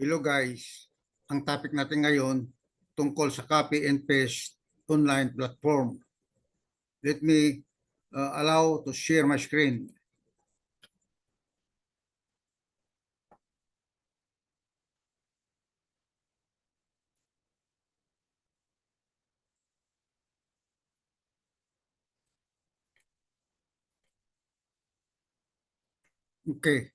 Hello guys, ang topic natin ngayon tungkol sa copy and paste online platform. Let me uh, allow to share my screen. Okay.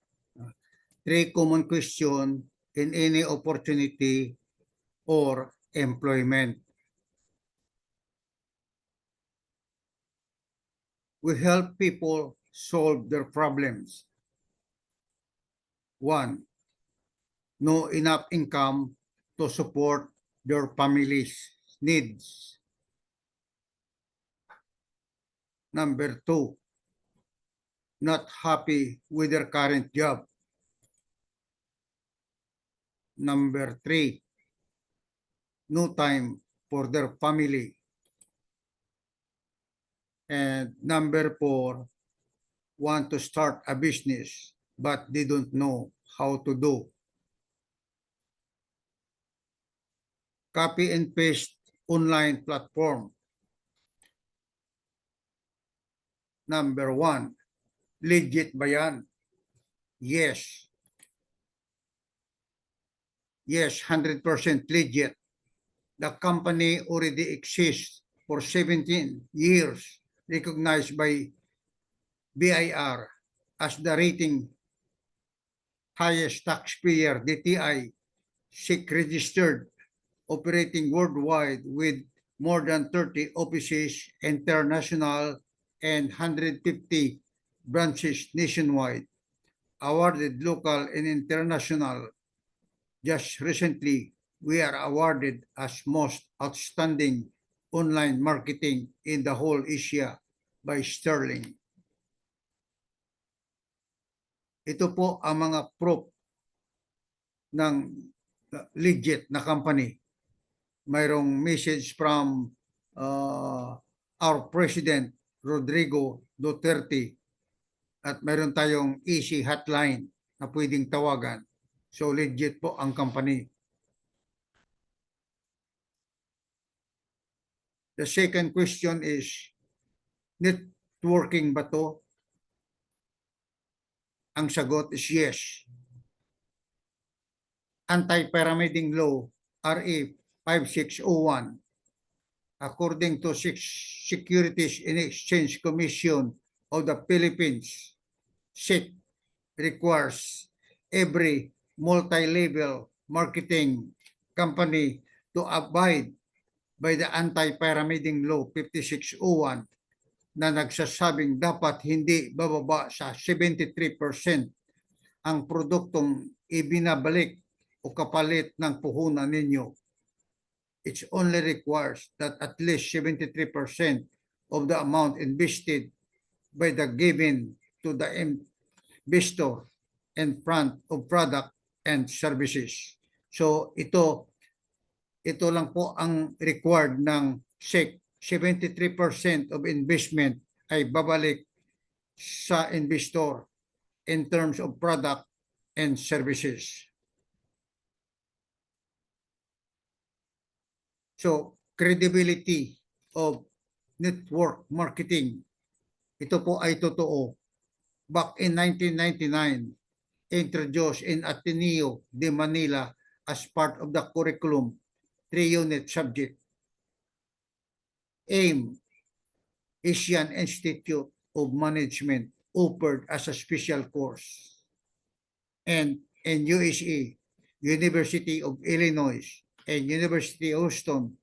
Three common question in any opportunity or employment. We help people solve their problems. One, no enough income to support their family's needs. Number two, not happy with their current job. Number three, no time for their family. And number four, want to start a business, but they don't know how to do. Copy and paste online platform. Number one, legit ba yan? Yes. Yes, 100% legit. The company already exists for 17 years, recognized by BIR as the rating highest taxpayer, DTI, SIC registered, operating worldwide with more than 30 offices, international, and 150 branches nationwide, awarded local and international. Just recently, we are awarded as most outstanding online marketing in the whole Asia by Sterling. Ito po ang mga proof ng uh, legit na company. Mayroong message from uh, our President Rodrigo Duterte at mayroon tayong easy hotline na pwedeng tawagan. So legit po ang company. The second question is, networking ba to? Ang sagot is yes. Anti-pyramiding law, RA 5601, according to Sec- Securities and Exchange Commission of the Philippines, SEC requires every multi-level marketing company to abide by the anti-pyramiding law 5601 na nagsasabing dapat hindi bababa sa 73% ang produktong ibinabalik o kapalit ng puhunan ninyo. It only requires that at least 73% of the amount invested by the given to the investor in front of product and services. So ito ito lang po ang required ng SEC. 73% of investment ay babalik sa investor in terms of product and services. So, credibility of network marketing. Ito po ay totoo. Back in 1999, introduced in Ateneo de Manila as part of the curriculum three-unit subject. AIM, Asian Institute of Management, offered as a special course. And in USA, University of Illinois and University of Houston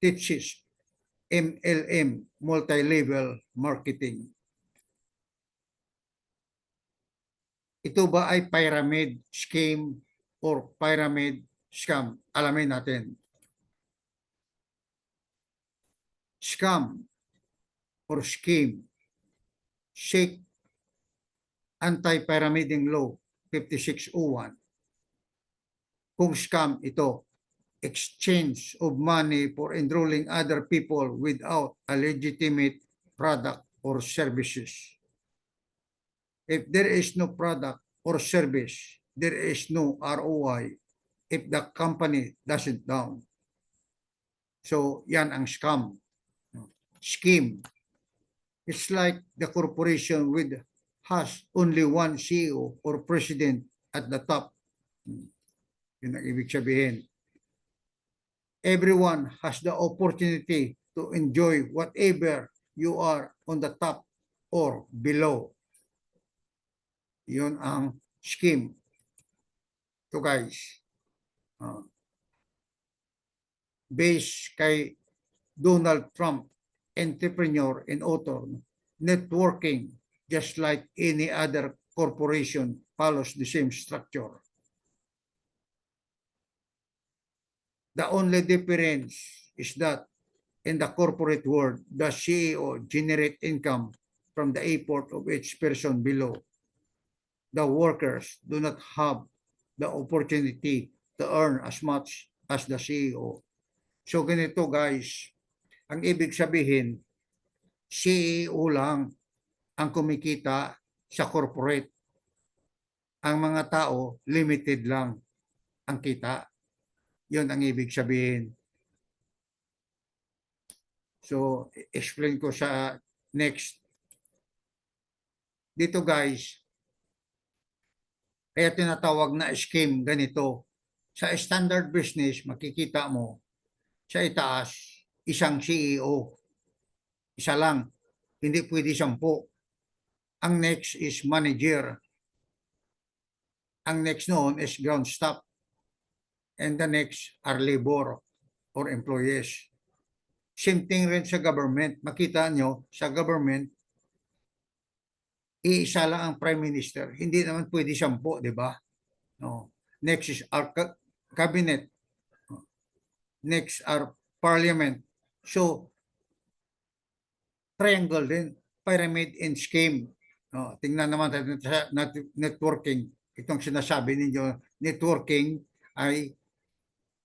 teaches MLM, multi-level marketing. Ito ba ay pyramid scheme or pyramid scam? Alamin natin. Scam or scheme. Shake Anti-Pyramiding Law 5601. Kung scam ito, exchange of money for enrolling other people without a legitimate product or services. If there is no product or service, there is no ROI if the company doesn't down. So, yan ang scam. Scheme. It's like the corporation with has only one CEO or president at the top. Yun ang ibig sabihin. Everyone has the opportunity to enjoy whatever you are on the top or below. Yun ang scheme. To guys. Uh, based kay Donald Trump, entrepreneur and author, networking just like any other corporation follows the same structure. The only difference is that in the corporate world, the CEO generate income from the effort of each person below. The workers do not have the opportunity to earn as much as the CEO. So ganito guys, ang ibig sabihin, CEO lang ang kumikita sa corporate. Ang mga tao, limited lang ang kita. Yun ang ibig sabihin. So, explain ko sa next. Dito guys, kaya tinatawag na scheme ganito. Sa standard business, makikita mo sa itaas, isang CEO. Isa lang. Hindi pwede sampu. Ang next is manager. Ang next noon is ground staff. And the next are labor or employees. Same thing rin sa government. Makita nyo, sa government, iisa lang ang prime minister. Hindi naman pwede sampu, di ba? No. Next is our ca- cabinet. Next are parliament. So, triangle din. Pyramid and scheme. No, tingnan naman natin sa networking. Itong sinasabi ninyo, networking ay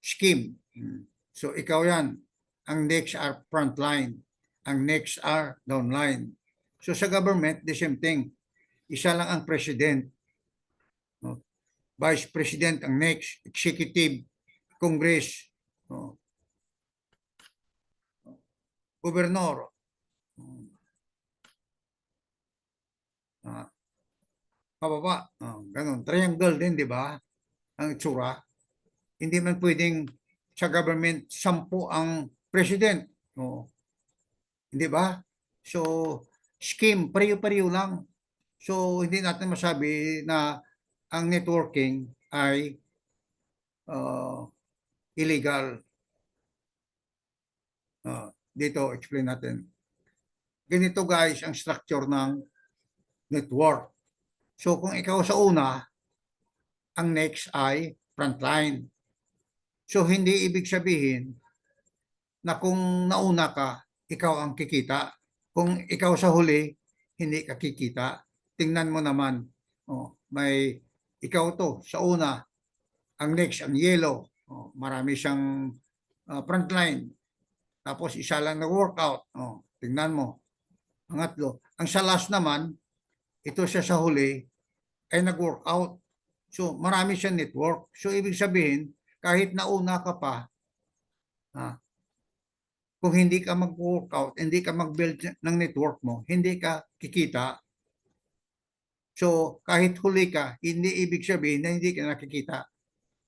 scheme. Hmm. So, ikaw yan. Ang next are frontline. Ang next are downline. So sa government, the same thing. Isa lang ang president. No? Vice president ang next, executive, congress, no? gobernador. Hmm. Ah, pababa, ah, ganun. Triangle din, di ba? Ang itsura. Hindi man pwedeng sa government, sampu ang president. No? Hindi ba? So, scheme, pareho-pareho lang. So, hindi natin masabi na ang networking ay uh, illegal. Uh, dito, explain natin. Ganito guys ang structure ng network. So, kung ikaw sa una, ang next ay frontline. So, hindi ibig sabihin na kung nauna ka, ikaw ang kikita. Kung ikaw sa huli, hindi ka kikita. Tingnan mo naman, oh, may ikaw to sa una, ang next, ang yellow, oh, marami siyang uh, frontline. Tapos isa lang na workout. Oh, tingnan mo. Pangatlo. Ang sa last naman, ito siya sa huli, ay nag-workout. So, marami siyang network. So, ibig sabihin, kahit nauna ka pa, ah, kung hindi ka mag-workout, hindi ka mag-build ng network mo, hindi ka kikita. So, kahit huli ka, hindi ibig sabihin na hindi ka nakikita.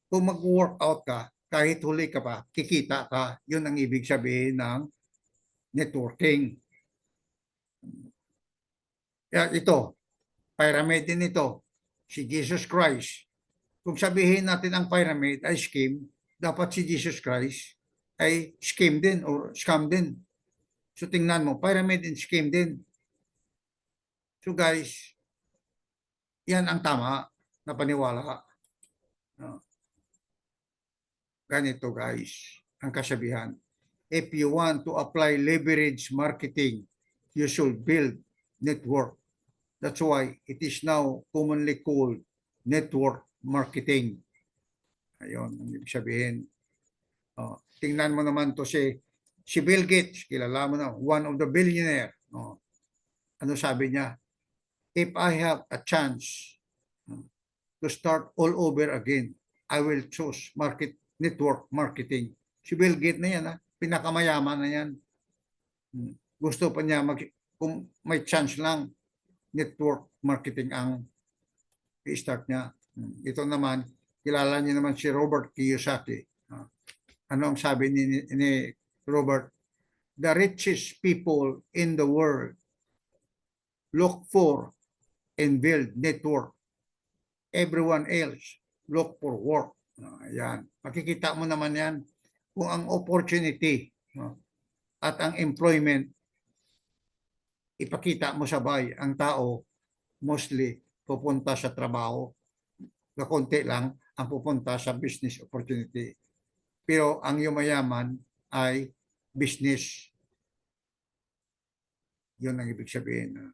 Kung mag-workout ka, kahit huli ka pa, kikita ka. Yun ang ibig sabihin ng networking. Kaya ito, pyramid din ito, si Jesus Christ. Kung sabihin natin ang pyramid ay scheme, dapat si Jesus Christ ay scheme din or scam din. So tingnan mo, pyramid and scheme din. So guys, yan ang tama na paniwala. No. Ganito guys, ang kasabihan. If you want to apply leverage marketing, you should build network. That's why it is now commonly called network marketing. Ayun, ang ibig sabihin. Oh, tingnan mo naman to si si Bill Gates, kilala mo na, one of the billionaire. Oh, ano sabi niya? If I have a chance to start all over again, I will choose market network marketing. Si Bill Gates na yan, ha? pinakamayaman na yan. Hmm. Gusto pa niya, mag, kung may chance lang, network marketing ang i-start niya. Hmm. Ito naman, kilala niyo naman si Robert Kiyosaki. Ah, Ano ang sabi ni, ni, Robert? The richest people in the world look for and build network. Everyone else look for work. Ah, Ayan. Makikita mo naman yan kung ang opportunity at ang employment ipakita mo sabay ang tao mostly pupunta sa trabaho kakonti lang ang pupunta sa business opportunity pero ang yumayaman ay business. Yun ang ibig sabihin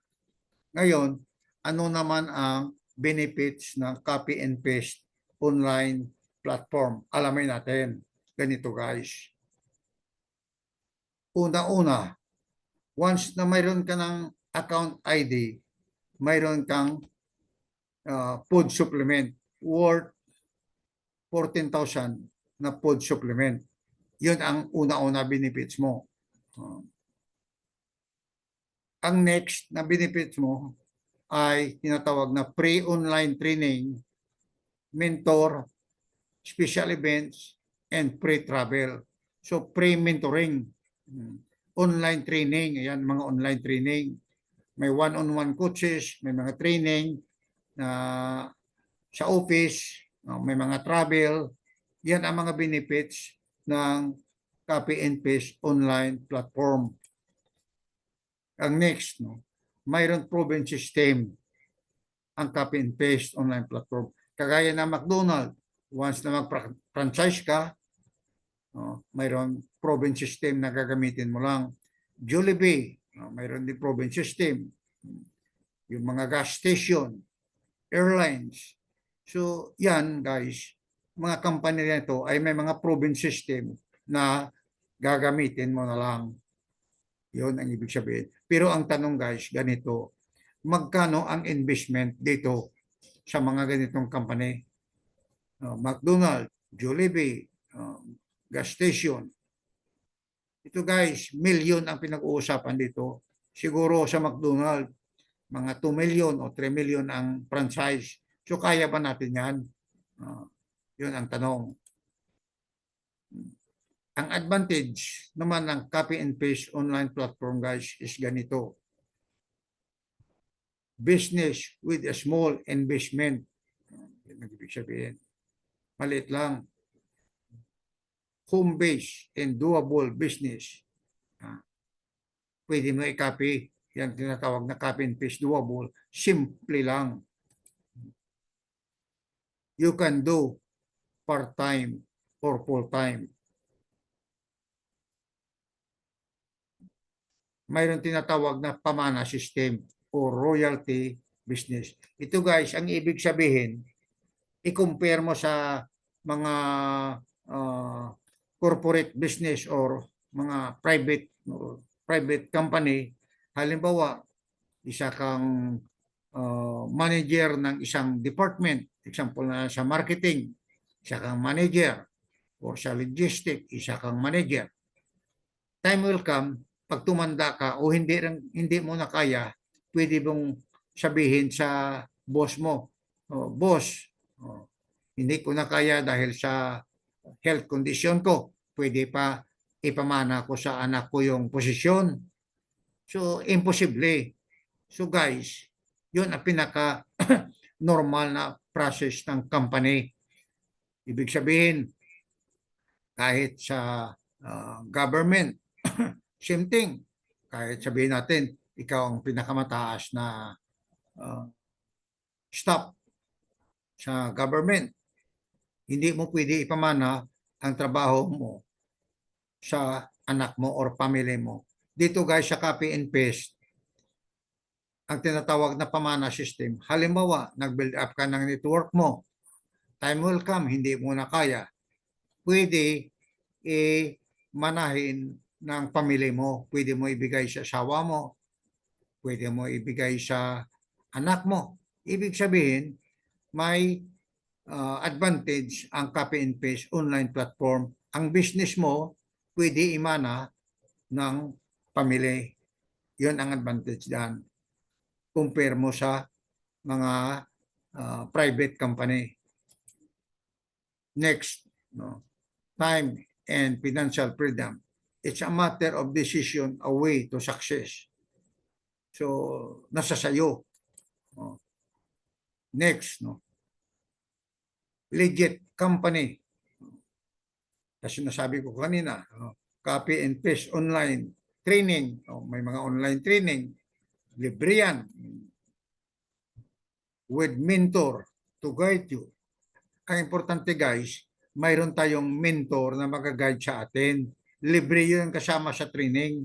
ngayon ano naman ang benefits ng copy and paste online platform? Alamin natin. Ganito guys. Una-una once na mayroon ka ng account ID, mayroon kang uh, food supplement worth 14,000 na food supplement. Yun ang una-una benefits mo. Uh, ang next na benefits mo ay tinatawag na pre-online training, mentor, special events, and pre-travel. So pre-mentoring. Hmm online training, ayan mga online training. May one-on-one coaches, may mga training na sa office, no, may mga travel. Yan ang mga benefits ng copy and paste online platform. Ang next, no, mayroon proven system ang copy and paste online platform. Kagaya ng McDonald, once na mag-franchise ka, no, mayroon proven system na gagamitin mo lang. Jollibee, no, mayroon din proven system. Yung mga gas station, airlines. So, yan guys, mga company na ito ay may mga proven system na gagamitin mo na lang. Yun ang ibig sabihin. Pero ang tanong guys, ganito, magkano ang investment dito sa mga ganitong company? Uh, McDonald, Jollibee, uh, gas station. Ito guys, million ang pinag-uusapan dito. Siguro sa McDonald, mga 2 million o 3 million ang franchise. So kaya ba natin yan? Uh, yun ang tanong. Ang advantage naman ng copy and paste online platform guys is ganito. Business with a small investment. Maliit lang home-based and doable business. Pwede mo i-copy. Yan tinatawag na copy and paste doable. Simple lang. You can do part-time or full-time. Mayroon tinatawag na pamana system o royalty business. Ito guys, ang ibig sabihin, i-compare mo sa mga uh, corporate business or mga private or private company halimbawa isa kang uh, manager ng isang department example na sa marketing isa kang manager or sa logistic isa kang manager time will come pag tumanda ka o hindi hindi mo na kaya pwede mong sabihin sa boss mo oh, boss oh, hindi ko na kaya dahil sa health condition ko pwede pa ipamana ko sa anak ko yung posisyon. So, imposible. So guys, yun ang pinaka normal na process ng company. Ibig sabihin, kahit sa uh, government, same thing. Kahit sabihin natin, ikaw ang pinakamataas na uh, staff sa government. Hindi mo pwede ipamana ang trabaho mo sa anak mo or family mo. Dito guys sa copy and paste, ang tinatawag na pamana system. Halimbawa, nag-build up ka ng network mo. Time will come, hindi mo na kaya. Pwede i-manahin ng pamilya mo. Pwede mo ibigay sa asawa mo. Pwede mo ibigay sa anak mo. Ibig sabihin, may uh, advantage ang copy and paste online platform. Ang business mo pwede imana ng pamilya. Yun ang advantage diyan. Compare mo sa mga uh, private company. Next, no, time and financial freedom. It's a matter of decision a way to success. So, nasa sayo. No. Next, no. Legit company. Kasi nasabi ko kanina, no, copy and paste online training. No, may mga online training. Libre. With mentor to guide you. Ang importante guys, mayroon tayong mentor na mag-guide sa atin. Libre yun kasama sa training.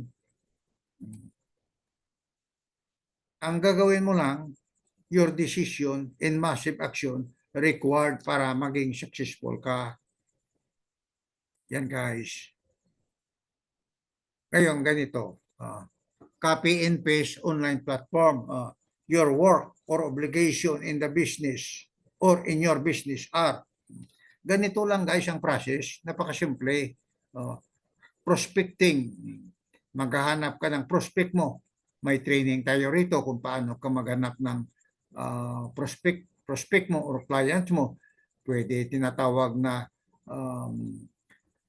Ang gagawin mo lang, your decision and massive action required para maging successful ka. Yan guys. Ngayon ganito, ah, copy and paste online platform. ah, your work or obligation in the business or in your business are. Ganito lang guys ang process, napakasimple. Ah, prospecting, maghahanap ka ng prospect mo. May training tayo rito kung paano ka maghanap ng ah, prospect prospect mo or client mo. Pwede tinatawag na um,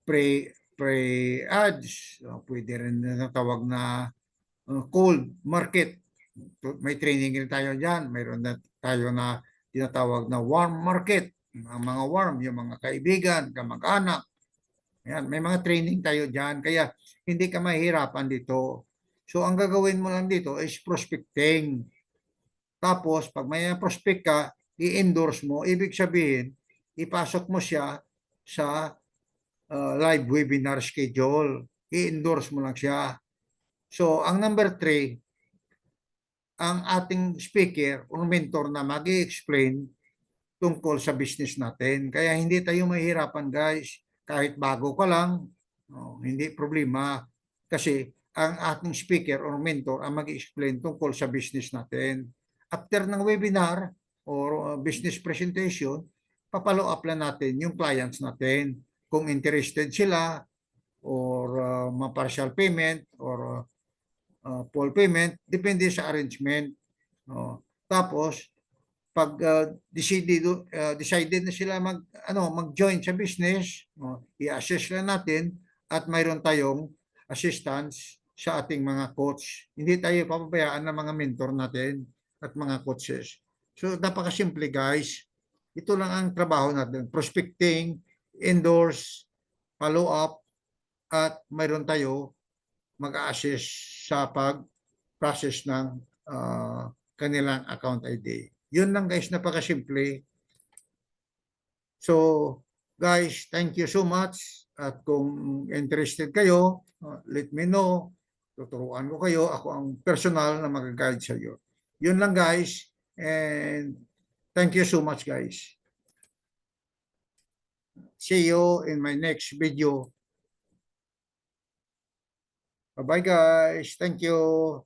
pre pre ads, uh, pwede rin tinatawag na uh, cold market. May training rin tayo diyan. Mayroon na tayo na tinatawag na warm market. Ang mga warm, yung mga kaibigan, kamag-anak. Yan, may mga training tayo diyan kaya hindi ka mahihirapan dito. So ang gagawin mo lang dito is prospecting. Tapos pag may prospect ka, i-endorse mo, ibig sabihin, ipasok mo siya sa uh, live webinar schedule. I-endorse mo lang siya. So ang number three, ang ating speaker or mentor na mag explain tungkol sa business natin. Kaya hindi tayo mahirapan guys. Kahit bago ka lang, oh, hindi problema. Kasi ang ating speaker or mentor ang mag-explain tungkol sa business natin. After ng webinar or uh, business presentation, papalo up lang natin yung clients natin. Kung interested sila or uh, ma-partial payment or uh, full payment, depende sa arrangement. No? Tapos, pag uh, decided, uh, decided na sila mag, ano, mag-join sa business, no? i-assess lang natin at mayroon tayong assistance sa ating mga coach. Hindi tayo papabayaan ng mga mentor natin at mga coaches. So, napakasimple guys. Ito lang ang trabaho natin. Prospecting, endorse, follow up, at mayroon tayo mag-assess sa pag-process ng ah, kanilang account ID. Yun lang guys, napakasimple. So, guys, thank you so much. At kung interested kayo, uh, let me know. Tuturuan ko kayo. Ako ang personal na mag-guide sa iyo. Yun lang guys. And thank you so much guys. See you in my next video. Bye-bye guys. Thank you.